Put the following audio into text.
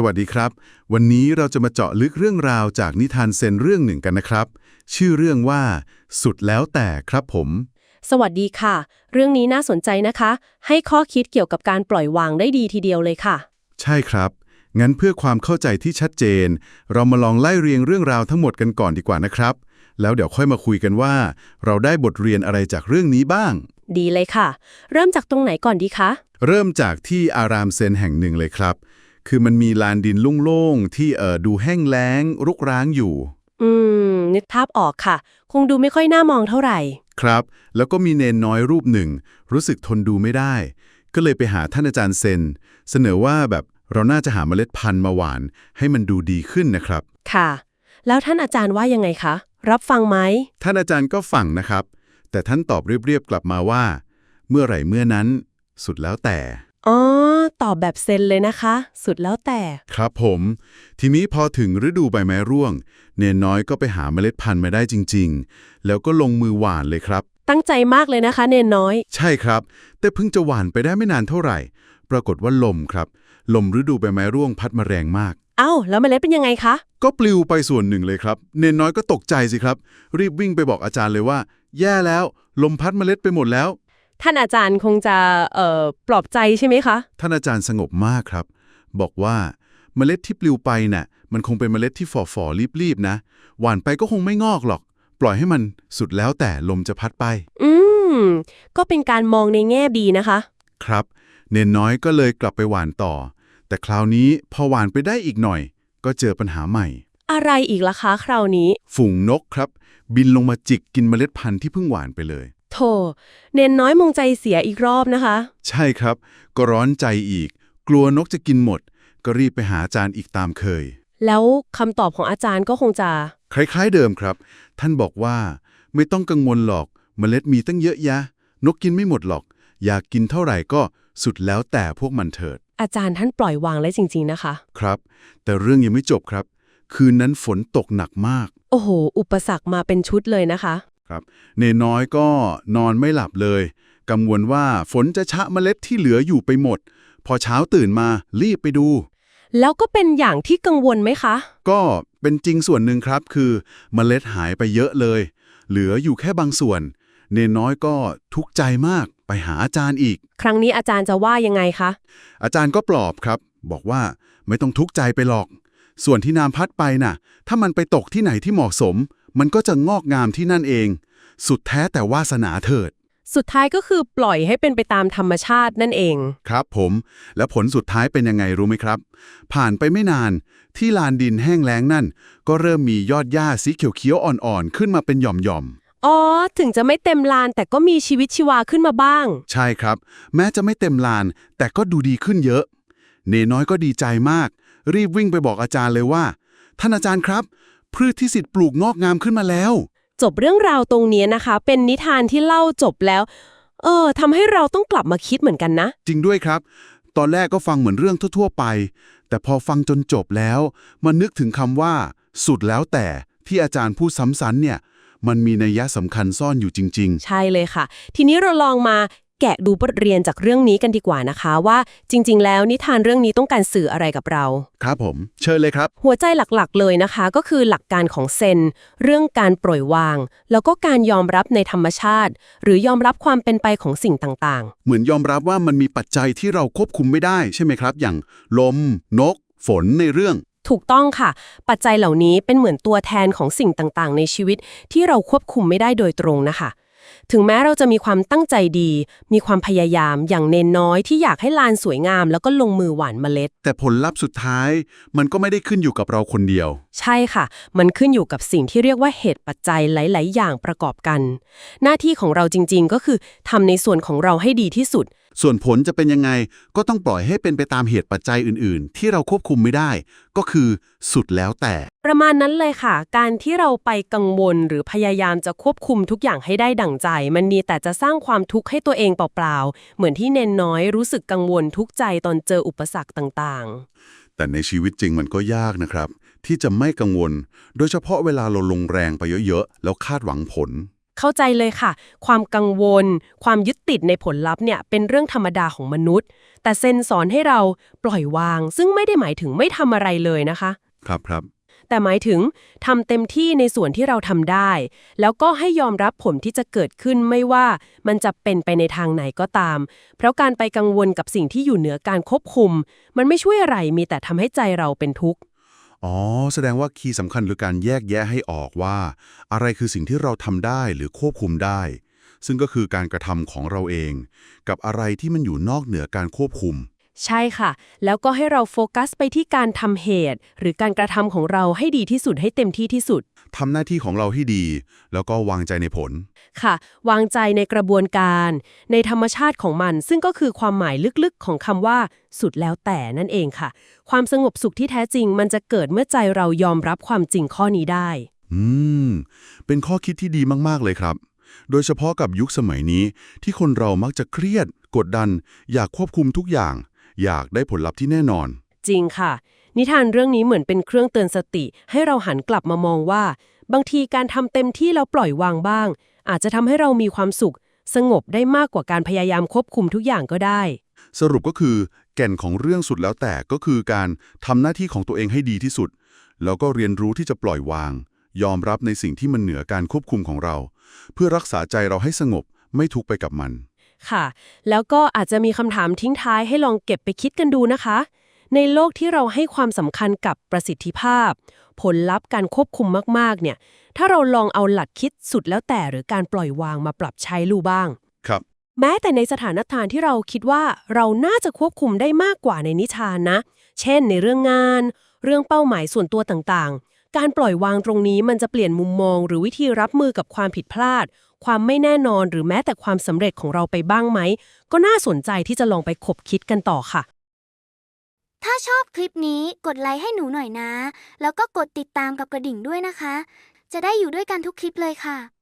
สวัสดีครับ วันนี้เราจะมาเจาะลึกเรื่องราวจากนิทานเซนเรื่องหนึ่งกันนะครับ ชื่อเรื่องว่า สุดแล้วแต่ครับผม สวัสดีค่ะ เรื่องนี้น่าสนใจนะคะ ให้ข้อคิดเกี่ยวกับการปล่อยวางได้ดีทีเดียวเลยค่ะ ใช่ครับ งั้นเพื่อความเข้าใจที่ชัดเจน เรามาลองไล่เรียงเรื่องราวทั้งหมดกันก่อนดีกว่านะครับ แล้วเดี๋ยวค่อยมาคุยกันว่า เราได้บทเรียนอะไรจากเรื่องนี้บ้าง ดีเลยค่ะ เริ่มจากตรงไหนก่อนดีคะ เริ่มจากที่อารามเซนแห่งหนึ่งเลยครับ คือมันมีลานดินโล่งๆ ที่เอ่อดูแห้งแล้งรุกร้างอยู่ อืม นึกภาพออกค่ะ คงดูไม่ค่อยน่ามองเท่าไหร่ ครับ แล้วก็มีเนนน้อยรูปหนึ่ง รู้สึกทนดูไม่ได้ ก็เลยไปหาท่านอาจารย์เซน เสนอว่าแบบเราน่าจะหาเมล็ดพันธุ์มาหว่าน ให้มันดูดีขึ้นนะครับ ค่ะ แล้วท่านอาจารย์ว่ายังไงคะ รับฟังไหม ท่านอาจารย์ก็ฟังนะครับ แต่ท่านตอบเรียบๆกลับมาว่า เมื่อไหร่เมื่อนั้น สุดแล้วแต่ อ๋อ ตอบแบบเซนเลยนะคะ สุดแล้วแต่ ครับผม ทีนี้พอถึงฤดูใบไม้ร่วง เนนน้อยก็ไปหาเมล็ดพันธุ์มาได้จริง ๆ แล้วก็ลงมือหว่านเลยครับ ตั้งใจมากเลยนะคะ เนนน้อย ใช่ครับ แต่เพิ่งจะหว่านไปได้ไม่นานเท่าไหร่ ปรากฏว่าลมครับ ลมฤดูใบไม้ร่วงพัดมาแรงมาก เอ้า แล้วเมล็ดเป็นยังไงคะ ก็ปลิวไปส่วนหนึ่งเลยครับ เนนน้อยก็ตกใจสิครับ รีบวิ่งไปบอกอาจารย์เลยว่า แย่แล้ว ลมพัดเมล็ดไปหมดแล้ว ท่านอาจารย์คงจะเอ่อปลอบใจใช่ไหมคะ ท่านอาจารย์สงบมากครับ บอกว่าเมล็ดที่ปลิวไปน่ะ มันคงเป็นเมล็ดที่ฝ่อๆรีบๆนะ หว่านไปก็คงไม่งอกหรอก ปล่อยให้มันสุดแล้วแต่ลมจะพัดไป อืม ก็เป็นการมองในแง่ดีนะคะ ครับ เนนน้อยก็เลยกลับไปหว่านต่อ แต่คราวนี้พอหว่านไปได้อีกหน่อย ก็เจอปัญหาใหม่ อะไรอีกล่ะคะคราวนี้ ฝูงนกครับ บินลงมาจิกกินเมล็ดพันธุ์ที่เพิ่งหว่านไปเลย โธ่เนนน้อยมงใจเสียอีกรอบนะคะ ใช่ครับ ก็ร้อนใจอีก กลัวนกจะกินหมด ก็รีบไปหาอาจารย์อีกตามเคย แล้วคำตอบของอาจารย์ก็คงจะ คล้าย ๆเดิมครับ ท่านบอกว่า ไม่ต้องกังวลหรอกเมล็ดมีตั้งเยอะแยะ นกกินไม่หมดหรอก อยากกินเท่าไหร่ก็สุดแล้วแต่พวกมันเถิด อาจารย์ท่านปล่อยวางแล้วจริง ๆนะคะ ครับ แต่เรื่องยังไม่จบครับ คืนนั้นฝนตกหนักมาก โอ้โห อุปสรรคมาเป็นชุดเลยนะคะ ครับเนน้อยก็นอนไม่หลับเลย กังวลว่าฝนจะชะเมล็ดที่เหลืออยู่ไปหมด พอเช้าตื่นมารีบไปดู แล้วก็เป็นอย่างที่กังวลไหมคะ ก็เป็นจริงส่วนหนึ่งครับ คือเมล็ดหายไปเยอะเลย เหลืออยู่แค่บางส่วน เนนน้อยก็ทุกข์ใจมากไปหาอาจารย์อีก ครั้งนี้อาจารย์จะว่ายังไงคะ อาจารย์ก็ปลอบครับ บอกว่าไม่ต้องทุกข์ใจไปหรอก ส่วนที่น้ำพัดไปน่ะ ถ้ามันไปตกที่ไหนที่เหมาะสม มันก็จะงอกงามที่นั่นเอง สุดแท้แต่วาสนาเถิด สุดท้ายก็คือปล่อยให้เป็นไปตามธรรมชาตินั่นเอง ครับผม แล้วผลสุดท้ายเป็นยังไงรู้ไหมครับ ผ่านไปไม่นาน ที่ลานดินแห้งแล้งนั่น ก็เริ่มมียอดหญ้าสีเขียวๆอ่อนๆ ขึ้นมาเป็นหย่อมอ๋อ ถึงจะไม่เต็มลานแต่ก็มีชีวิตชีวาขึ้นมาบ้างๆใช่ครับ แม้จะไม่เต็มลาน แต่ก็ดูดีขึ้นเยอะ เนน้อยก็ดีใจมาก รีบวิ่งไปบอกอาจารย์เลยว่า ท่านอาจารย์ครับ พืชที่สิทธิ์ปลูกงอกงามขึ้นมาแล้ว จบเรื่องราวตรงเนี้ยนะคะ เป็นนิทานที่เล่าจบแล้ว เออทำให้เราต้องกลับมาคิดเหมือนกันนะ จริงด้วยครับ ตอนแรกก็ฟังเหมือนเรื่องทั่วๆไป แต่พอฟังจนจบแล้วมันนึกถึงคำว่า สุดแล้วแต่ที่อาจารย์พูดซ้ำซ้ำเนี่ย มันมีนัยยะสำคัญซ่อนอยู่จริงใช่เลยค่ะ ทีนี้เราลองมา แกะดูบทเรียนจากเรื่องนี้กันดีกว่านะคะว่าจริง ๆ แล้วนิทานเรื่องนี้ต้องการสื่ออะไรกับเราๆครับผม เชิญเลยครับ หัวใจหลักๆ เลยนะคะ ก็คือหลักการของเซน เรื่องการปล่อยวาง แล้วก็การยอมรับในธรรมชาติ หรือยอมรับความเป็นไปของสิ่งต่างเหมือนยอมรับว่ามันมีปัจจัยที่เราควบคุมไม่ได้ใช่ไหมครับ อย่างลม นก ฝนในเรื่อง ๆ ถูกต้องค่ะ ปัจจัยเหล่านี้เป็นเหมือนตัวแทนของสิ่งต่างๆ ในชีวิตที่เราควบคุมไม่ได้โดยตรงนะคะ ถึงแม้เราจะมีความตั้งใจดี มีความพยายามอย่างเนนน้อยที่อยากให้ลานสวยงาม แล้วก็ลงมือหว่านเมล็ด แต่ผลลัพธ์สุดท้ายมันก็ไม่ได้ขึ้นอยู่กับเราคนเดียว ใช่ค่ะ มันขึ้นอยู่กับสิ่งที่เรียกว่าเหตุปัจจัยหลาย ๆ อย่างประกอบกัน หน้าที่ของเราจริง ๆ ก็คือทำในส่วนของเราให้ดีที่สุด ส่วนผลจะเป็นยังไงก็ต้องปล่อยให้เป็นไปตามเหตุปัจจัยอื่น ๆ ที่เราควบคุมไม่ได้ ก็คือสุดแล้วแต่ ประมาณนั้นเลยค่ะ การที่เราไปกังวลหรือพยายามจะควบคุมทุกอย่างให้ได้ดั่งใจ มันมีแต่จะสร้างความทุกข์ให้ตัวเองเปล่า ๆ เหมือนที่เนนน้อยรู้สึกกังวลทุกข์ใจตอนเจออุปสรรคต่างแต่ในชีวิตจริงมันก็ยากนะครับ ที่จะไม่กังวล โดยเฉพาะเวลาเราลงแรงไปเยอะ ๆ แล้วคาดหวังผล เข้าใจเลยค่ะ ความกังวล ความยึดติดในผลลัพธ์เนี่ยเป็นเรื่องธรรมดาของมนุษย์ แต่เซนสอนให้เราปล่อยวาง ซึ่งไม่ได้หมายถึงไม่ทำอะไรเลยนะคะ ครับครับ แต่หมายถึงทำเต็มที่ในส่วนที่เราทำได้ แล้วก็ให้ยอมรับผลที่จะเกิดขึ้นไม่ว่ามันจะเป็นไปในทางไหนก็ตาม เพราะการไปกังวลกับสิ่งที่อยู่เหนือการควบคุม มันไม่ช่วยอะไรมีแต่ทำให้ใจเราเป็นทุกข์ อ๋อ แสดงว่าคีย์สำคัญหรือการแยกแยะให้ออกว่า อะไรคือสิ่งที่เราทำได้หรือควบคุมได้ ซึ่งก็คือการกระทำของเราเอง กับอะไรที่มันอยู่นอกเหนือการควบคุม ใช่ค่ะ แล้วก็ให้เราโฟกัสไปที่การทำเหตุ หรือการกระทำของเราให้ดีที่สุดให้เต็มที่ที่สุด ทำหน้าที่ของเราให้ดี แล้วก็วางใจในผล ค่ะ วางใจในกระบวนการ ในธรรมชาติของมัน ซึ่งก็คือความหมายลึกๆ ของคำว่า สุดแล้วแต่นั่นเองค่ะ ความสงบสุขที่แท้จริง มันจะเกิดเมื่อใจเรายอมรับความจริงข้อนี้ได้ อืม เป็นข้อคิดที่ดีมากๆเลยครับ โดยเฉพาะกับยุคสมัยนี้ที่คนเรามักจะเครียด กดดัน อยากควบคุมทุกอย่าง อยากได้ผลลัพธ์ที่แน่นอน จริงค่ะ นิทานเรื่องนี้เหมือนเป็นเครื่องเตือนสติ ให้เราหันกลับมามองว่า บางทีการทำเต็มที่แล้วปล่อยวางบ้าง อาจจะทำให้เรามีความสุข สงบได้มากกว่าการพยายามควบคุมทุกอย่างก็ได้ สรุปก็คือ แก่นของเรื่องสุดแล้วแต่ก็คือการทำหน้าที่ของตัวเองให้ดีที่สุด แล้วก็เรียนรู้ที่จะปล่อยวาง ยอมรับในสิ่งที่มันเหนือการควบคุมของเรา เพื่อรักษาใจเราให้สงบไม่ทุกข์ไปกับมัน ค่ะ แล้วก็อาจจะมีคำถามทิ้งท้ายให้ลองเก็บไปคิดกันดูนะคะ ในโลกที่เราให้ความสำคัญกับประสิทธิภาพ ผลลัพธ์การควบคุมมากๆ เนี่ย ถ้าเราลองเอาหลักคิดสุดแล้วแต่หรือการปล่อยวางมาปรับใช้ดูบ้าง ครับ แม้แต่ในสถานการณ์ที่เราคิดว่าเราน่าจะควบคุมได้มากกว่าในนิทานนะ เช่น ในเรื่องงาน เรื่องเป้าหมายส่วนตัวต่างๆ การปล่อยวางตรงนี้มันจะเปลี่ยนมุมมอง หรือวิธีรับมือกับความผิดพลาด ความไม่แน่นอนหรือแม้แต่ความสำเร็จของเราไปบ้างไหม ก็น่าสนใจที่จะลองไปคบคิดกันต่อค่ะ ถ้าชอบคลิปนี้กดไลค์ให้หนูหน่อยนะ แล้วก็กดติดตามกับกระดิ่งด้วยนะคะ จะได้อยู่ด้วยกันทุกคลิปเลยค่ะ